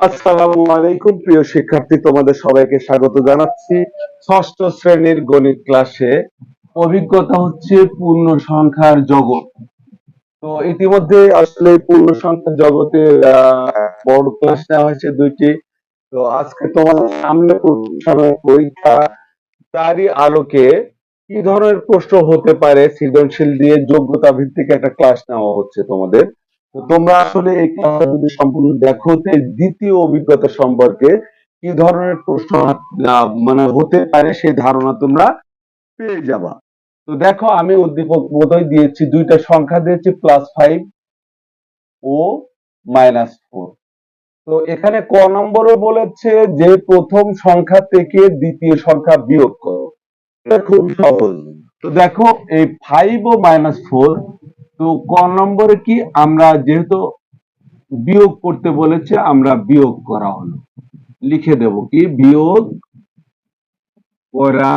আসসালামু আলাইকুম, প্রিয় শিক্ষার্থী, তোমাদের সবাইকে স্বাগত জানাচ্ছি। ষষ্ঠ শ্রেণির গণিত ক্লাসে। অভিজ্ঞতা হচ্ছে পূর্ণ সংখ্যার জগৎ। তো ইতিমধ্যে আসলে পূর্ণ সংখ্যার জগতে বড় ক্লাস নেওয়া হয়েছে দুইটি। তো আজকে তোমাদের সামনে পরীক্ষা, তারই আলোকে কি ধরনের প্রশ্ন হতে পারে সৃজনশীল দিয়ে যোগ্যতা ভিত্তিক একটা ক্লাস নেওয়া হচ্ছে তোমাদের। তো তোমরা আসলে এই ক্লাসটা যদি সম্পূর্ণ দেখো যে দ্বিতীয় অভিজ্ঞতা সম্পর্কে কি ধরনের প্রশ্ন মানে হতে পারে সেই ধারণা তোমরা পেয়ে যাবা। তো দেখো, আমি উদ্দীপক বোধহয় দিয়েছি, দুইটা সংখ্যা দিয়েছি প্লাস ফাইভ ও মাইনাস ফোর তো এখানে ক নম্বরে বলেছে যে প্রথম সংখ্যা থেকে দ্বিতীয় সংখ্যা বিয়োগ করো। খুব সহজ। তো দেখো, এই ফাইভ ও মাইনাস ফোর তো ক নম্বরে কি? আমরা যেহেতু বিয়োগ করতে বলেছে, আমরা বিয়োগ করা হলো। লিখে দেব কি? বিয়োগ করা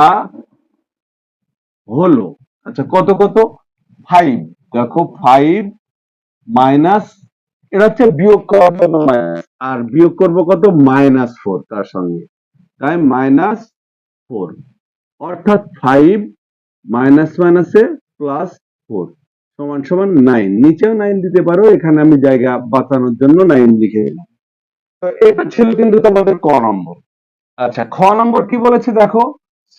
হলো। আচ্ছা কত কত? ফাইভ দেখো ফাইভ মাইনাস এটা হচ্ছে বিয়োগ মাইনাস আর বিয়োগ করব কত? মাইনাস ফোর তার সঙ্গে। তাই মাইনাস ফোর অর্থাৎ ফাইভ মাইনাস মাইনাসে প্লাস ফোর সমান সমান নাইন নিচেও নাইন দিতে পারো, এখানে আমি জায়গা বাঁচানোর জন্য নাইন লিখে দিলাম। এটা ছিল কিন্তু তোমাদের ক নম্বর। আচ্ছা খ নম্বর কি বলেছে দেখো?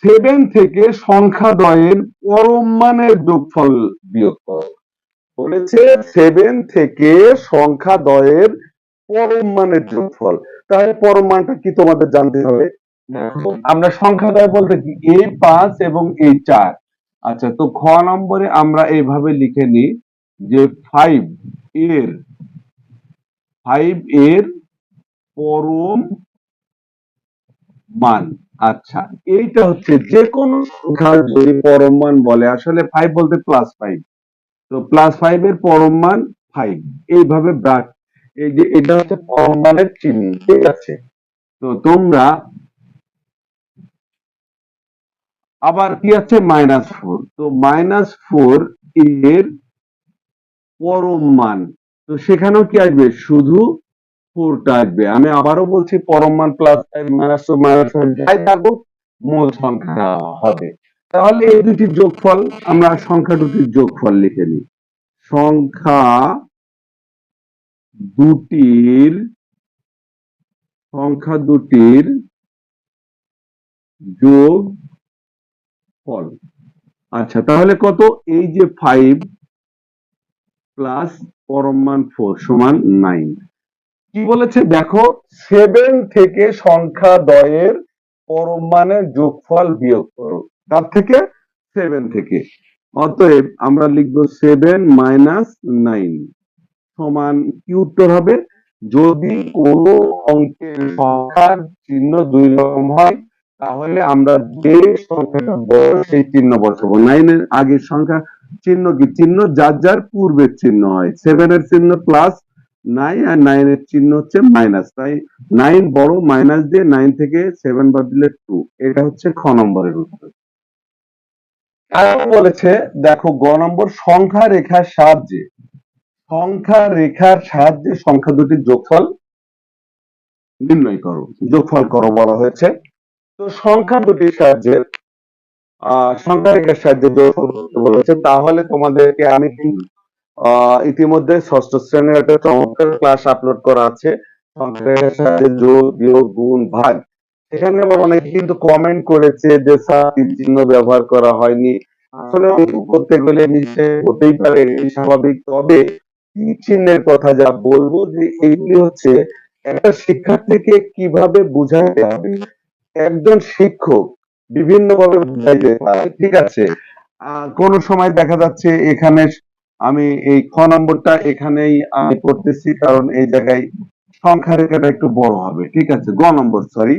সেভেন থেকে সংখ্যা দয়ের পরম মানের যোগফল বিয়োগ করো। বলেছে সেভেন থেকে সংখ্যা দয়ের পরম মানের যোগফল। তাহলে পরম মানটা কি তোমাদের জানতে হবে? আমরা সংখ্যা দয় বলতে কি? এই পাঁচ এবং এই চার। আচ্ছা তো খ নম্বরে আমরা এইভাবে লিখে নিই যে ফাইভ এর ফাইভ এর পরম মান। আচ্ছা এইটা হচ্ছে যে কোনো যদি পরম মান বলে, আসলে ফাইভ বলতে প্লাস ফাইভ তো প্লাস ফাইভ এর পরম মান ফাইভ এইভাবে ব্রাক এই যে, এটা হচ্ছে পরম মানের চিহ্ন, ঠিক আছে? তো তোমরা আবার কি আছে? মাইনাস ফোর তো মাইনাস ফোর এর পরম মান। তো সেখানেও কি আসবে? শুধু ফোরটা আসবে। আমি আবারও বলছি, পরম মান plus five minus two minus five যাই থাকুক মূল সংখ্যা হবে। তাহলে এই দুটির যোগফল, আমরা সংখ্যা দুটির যোগফল লিখে নিই। সংখ্যা দুটির সংখ্যা দুটির যোগ ফল। আচ্ছা তাহলে কত? এই যে ফাইভ প্লাস পরম মান ফোর সমান নাইন কি বলেছে? দেখো সেভেন থেকে সংখ্যা দয়ের পরম মানের যোগফল বিয়োগ করো। তার থেকে সেভেন থেকে। অতএব আমরা লিখব সেভেন মাইনাস নাইন সমান কি উত্তর হবে? যদি কোনো অঙ্কের সংখ্যার চিহ্ন দুই রকম হয় তাহলে আমরা যে সংখ্যাটা বড়, সেই চিহ্ন বসাবো। নাইনের আগের সংখ্যা চিহ্ন কি? চিহ্ন যার যার পূর্বের চিহ্ন হয়। সেভেন এর চিহ্ন প্লাস নাইন আর নাইন এর চিহ্ন হচ্ছে মাইনাস তাই নাইন বড় মাইনাস দিয়ে নাইন থেকে সেভেন বাদ দিলে টু এটা হচ্ছে খ নম্বরের উত্তর। বলেছে, দেখো, গ নম্বর সংখ্যা রেখার সাহায্যে। সংখ্যা রেখার সাহায্যে সংখ্যা দুটির যোগফল নির্ণয় করো। যোগফল করো বলা হয়েছে। তো সংখ্যা দুটির সাহায্যে সংখ্যা রেখার সাহায্যে বলেছে তাহলে তোমাদেরকে আমি ইতিমধ্যে ষষ্ঠ শ্রেণির একটা চমৎকার ক্লাস আপলোড করা আছে। গুণ, ভাগ। সেখানে আবার অনেকে কিন্তু কমেন্ট করেছে যে, স্যার চিহ্ন ব্যবহার করা হয়নি। আসলে করতে গেলে নিচে হতেই পারে স্বাভাবিক। তবে চিহ্নের কথা যা বলব যে এইগুলি হচ্ছে একটা শিক্ষার্থীকে কীভাবে বুঝাতে হবে একজন শিক্ষক বিভিন্ন ভাবে বুঝাইতে পারে ঠিক আছে কোন সময় দেখা যাচ্ছে এখানে আমি এই খ নম্বরটা এখানেই আমি করতেছি কারণ এই জায়গায় সংখ্যা রেখাটা একটু বড় হবে। ঠিক আছে গ নম্বর সরি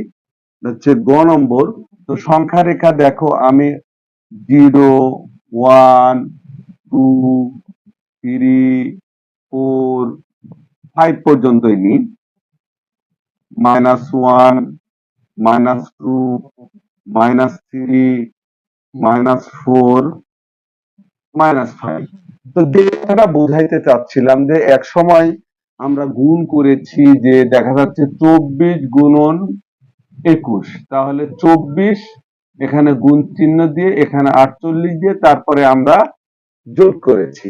হচ্ছে গ নম্বর। তো সংখ্যা রেখা দেখো আমি zero one two three four five পর্যন্তই নিই। Minus one minus two minus three minus four minus five. তো যেটা বোঝাইতে চাচ্ছিলাম যে এক সময় আমরা গুণ করেছি যে দেখা যাচ্ছে চব্বিশ গুণন একুশ। তাহলে চব্বিশ এখানে গুণ চিহ্ন দিয়ে, এখানে আটচল্লিশ দিয়ে তারপরে আমরা যোগ করেছি।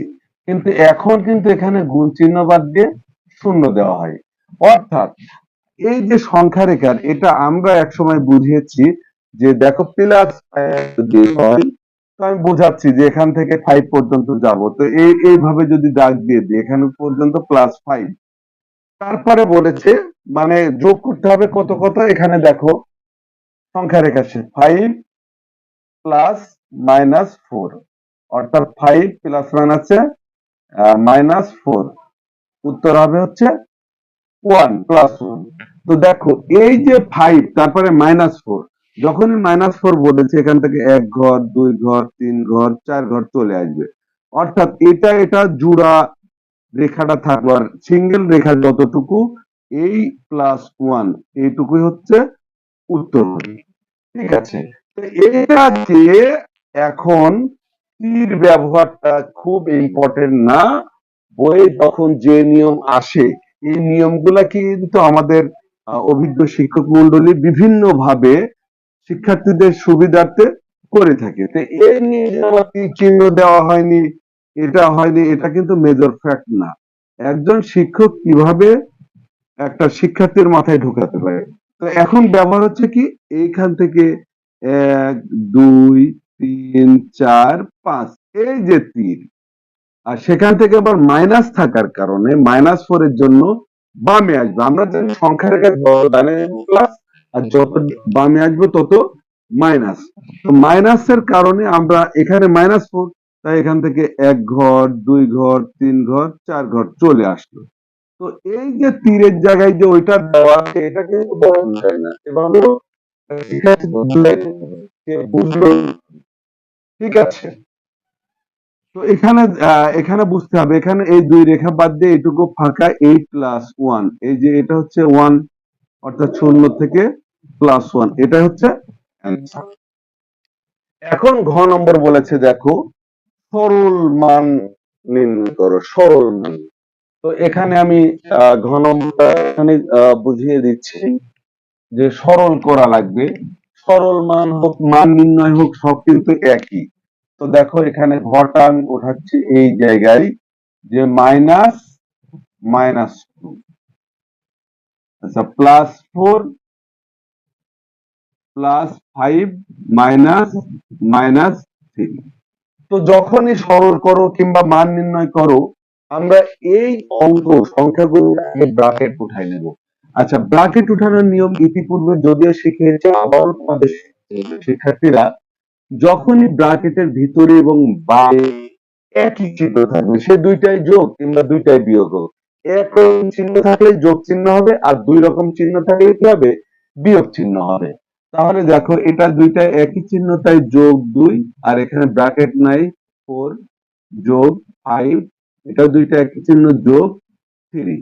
কিন্তু এখন কিন্তু এখানে গুণ চিহ্ন বাদ দিয়ে শূন্য দেওয়া হয়। অর্থাৎ এই যে সংখ্যা রেখার এটা আমরা একসময় বুঝিয়েছি যে দেখো প্লাস যদি হয়, তো আমি বোঝাচ্ছি যে এখান থেকে ফাইভ পর্যন্ত যাব। তো এই, এইভাবে যদি দাগ দিয়ে দিই, এখানে পর্যন্ত প্লাস ফাইভ তারপরে বলেছে মানে যোগ করতে হবে কত কত? এখানে দেখো সংখ্যা রেখা সে ফাইভ প্লাস মাইনাস ফোর অর্থাৎ ফাইভ প্লাস মাইনাসে মাইনাস ফোর উত্তর হবে হচ্ছে ওয়ান প্লাস ওয়ান তো দেখো, এই যে ফাইভ তারপরে মাইনাস ফোর যখনই মাইনাস ফোর বলেছে, এখান থেকে এক ঘর, দুই ঘর, তিন ঘর, চার ঘর চলে আসবে। অর্থাৎ এটা এটা জুড়া রেখাটা থাকল, আর সিঙ্গেল রেখা যতটুকু, এই প্লাস ওয়ান এইটুকুই হচ্ছে উত্তর। ঠিক আছে? এটা যে এখন তীর ব্যবহারটা খুব ইম্পর্টেন্ট না, বইয়ে তখন যে নিয়ম আসে এই নিয়মগুলা কিন্তু আমাদের অভিজ্ঞ শিক্ষক মন্ডলী বিভিন্ন ভাবে শিক্ষার্থীদের সুবিধার্থে করে থাকে। এই নিয়ে চিহ্ন দেওয়া হয়নি, এটা হয়নি, এটা কিন্তু মেজর ফ্যাক্ট না। একজন শিক্ষক কীভাবে একটা শিক্ষার্থীর মাথায় ঢোকাতে পারে? তো এখন ব্যবহার হচ্ছে কি, এইখান থেকে এক, দুই, তিন, চার, পাঁচ, এই যে তীর আর সেখান থেকে আবার মাইনাস থাকার কারণে মাইনাস ফোর এর জন্য বামে আসবে। আমরা জানি সংখ্যা রেখা ডানে প্লাস আর যত বামে আসবে, তত মাইনাস তো মাইনাসের কারণে আমরা এখানে মাইনাস ফোর তাই এখান থেকে এক ঘর, দুই ঘর, তিন ঘর, চার ঘর চলে আসলো। তো এই যে তীরের জায়গায় যে ওইটা দেওয়া আছে, এটা কিন্তু ঠিক আছে? তো এখানে এখানে বুঝতে হবে, এখানে এই দুই রেখা বাদ দিয়ে এইটুকু ফাঁকা এইট প্লাস ওয়ান এই যে এটা হচ্ছে ওয়ান অর্থাৎ শূন্য থেকে প্লাস ওয়ান এটা হচ্ছে এখন ঘ নম্বর বলেছে, দেখো, সরল মান নির্ণয় করো, সরল মান। তো এখানে আমি ঘ নম্বরটা এখানে বুঝিয়ে দিচ্ছি যে সরল করা লাগবে। সরল মান হোক, মান নির্ণয় হোক, সব কিন্তু একই। তো দেখো এখানে ঘটা আমি উঠাচ্ছি এই জায়গায় যে মাইনাস মাইনাস টু আচ্ছা plus four plus five minus minus three তো যখনই সরল করো কিংবা মান নির্ণয় করো, আমরা এই অঙ্ক সংখ্যাগুলো আগে ব্রাকেট উঠাই নেব। আচ্ছা ব্রাকেট উঠানোর নিয়ম ইতিপূর্বে যদিও শিখিয়েছে, আবার তোমাদের শিক্ষার্থীরা যখনই ব্রাকেটের ভিতরে এবং বাইরে একই চিহ্ন থাকবে, সে দুইটাই যোগ কিংবা দুইটাই বিয়োগ হোক। এক রকম চিহ্ন থাকলে যোগ চিহ্ন হবে আর দুই রকম চিহ্ন থাকলে কি হবে? বিয়োগ চিহ্ন হবে। তাহলে দেখো, এটা দুইটা একই চিহ্ন, তাই যোগ দুই, আর এখানে ব্র্যাকেট নাই, ফোর যোগ ফাইভ এটা দুইটা একই চিহ্ন, যোগ থ্রি।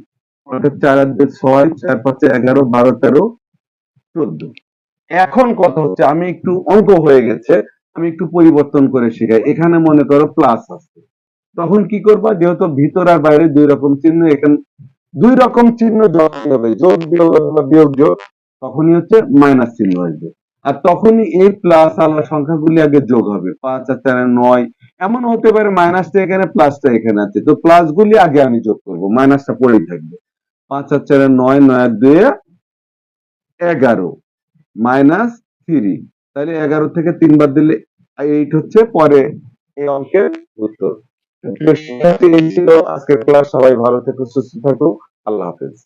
অর্থাৎ চার আর দুই ছয়, চার পাঁচে এগারো, বারো, তেরো, চোদ্দ। এখন কথা হচ্ছে, আমি একটু অঙ্ক হয়ে গেছে আমি একটু পরিবর্তন করে শিখাই। এখানে মনে করো প্লাস আছে। তখন কি করবা? যেহেতু ভিতর আর বাইরে দুই রকম চিহ্ন, এখানে দুই রকম চিহ্ন হবে, যোগ বিয়োগ যোগ, তখনই হচ্ছে মাইনাস চিহ্ন আসবে। আর তখনই এই প্লাস আলা সংখ্যাগুলি আগে যোগ হবে। পাঁচ আর চার নয়, এমন হতে পারে মাইনাসটা এখানে প্লাসটা এখানে আছে। তো প্লাস গুলি আগে আমি যোগ করব মাইনাসটা পরেই থাকবে। পাঁচ আর চার নয় নয় আর এগারো মাইনাস থ্রি তাহলে এগারো থেকে তিনবার দিলে এইট হচ্ছে পরে এই অঙ্কের উত্তর। ছিল আজকের ক্লাস সবাই ভালো থেকো, সুস্থ থাকো। আল্লাহ হাফেজ।